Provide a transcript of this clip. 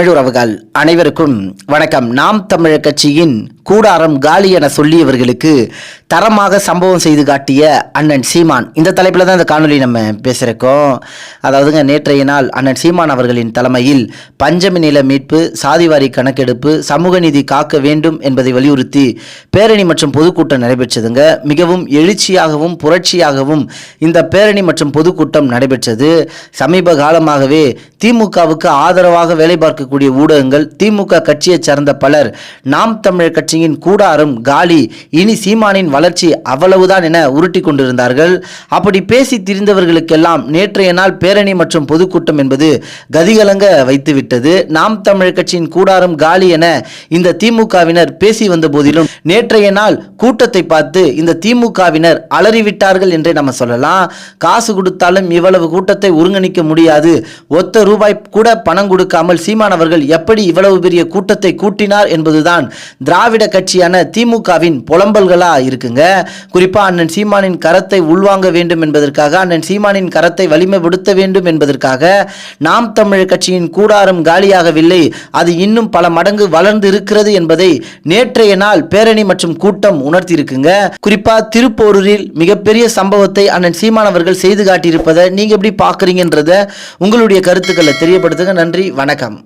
தமிழுறவுகள் அனைவருக்கும் வணக்கம். நாம் தமிழர் கட்சியின் கூடாரம் காலி என சொல்லியவர்களுக்கு தரமாக சம்பவம் செய்து காட்டிய அண்ணன் சீமான். இந்த தலைப்பில் தான் இந்த காணொலி நம்ம பேசுகிறோம் அதாவதுங்க நேற்றைய நாள் அண்ணன் சீமான் அவர்களின் தலைமையில் பஞ்சமி நில மீட்பு சாதிவாரி கணக்கெடுப்பு சமூக நீதி காக்க வேண்டும் என்பதை வலியுறுத்தி பேரணி மற்றும் பொதுக்கூட்டம் நடைபெற்றதுங்க. மிகவும் எழுச்சியாகவும் புரட்சியாகவும் இந்த பேரணி மற்றும் பொதுக்கூட்டம் நடைபெற்றது. சமீப காலமாகவே திமுகவுக்கு ஆதரவாக வேலை பார்க்கக்கூடிய ஊடகங்கள் திமுக கட்சியைச் சார்ந்த பலர் நாம் தமிழர் கட்சி கட்சியின் கூடாரம் காலி இனி சீமானின் வளர்ச்சி அவ்வளவுதான் என உருட்டி கொண்டிருந்தார்கள். அப்படி பேசி திரிந்தவர்களுக்கெல்லாம் நேற்றைய நாள் பேரணி மற்றும் பொதுக்கூட்டம் என்பது கதிகலங்க வைத்துவிட்டது. நாம் தமிழ் கட்சியின் கூடாரம் காலி என இந்த திமுகவினர் பேசி வந்த போதிலும் நேற்றைய நாள் கூட்டத்தை பார்த்து இந்த திமுகவினர் அலறிவிட்டார்கள் என்றே நம்ம சொல்லலாம். காசு கொடுத்தாலும் இவ்வளவு கூட்டத்தை ஒருங்கிணைக்க முடியாது. ஒத்த ரூபாய் கூட பணம் கொடுக்காமல் சீமானவர்கள் எப்படி இவ்வளவு பெரிய கூட்டத்தை கூட்டினார் என்பதுதான் திராவிட கட்சியான திமுகவின் புலம்பல்களா இருக்குங்க. குறிப்பா அண்ணன் சீமானின் கரத்தை உள்வாங்க வேண்டும் என்பதற்காக அண்ணன் சீமானின் கரத்தை வலிமைப்படுத்த வேண்டும் என்பதற்காக நாம் தமிழர் கட்சியின் கூடாரம் காலியாகவில்லை. அது இன்னும் பல மடங்கு வளர்ந்து இருக்கிறது என்பதை நேற்றைய நாள் பேரணி மற்றும் கூட்டம் உணர்த்தியிருக்குங்க. குறிப்பா திருப்போரூரில் மிகப்பெரிய சம்பவத்தை அண்ணன் சீமான் அவர்கள் செய்து காட்டியிருப்பதை நீங்க எப்படி பாக்குறீங்கன்றத உங்களுடைய கருத்துக்களை தெரியப்படுத்துங்க. நன்றி வணக்கம்.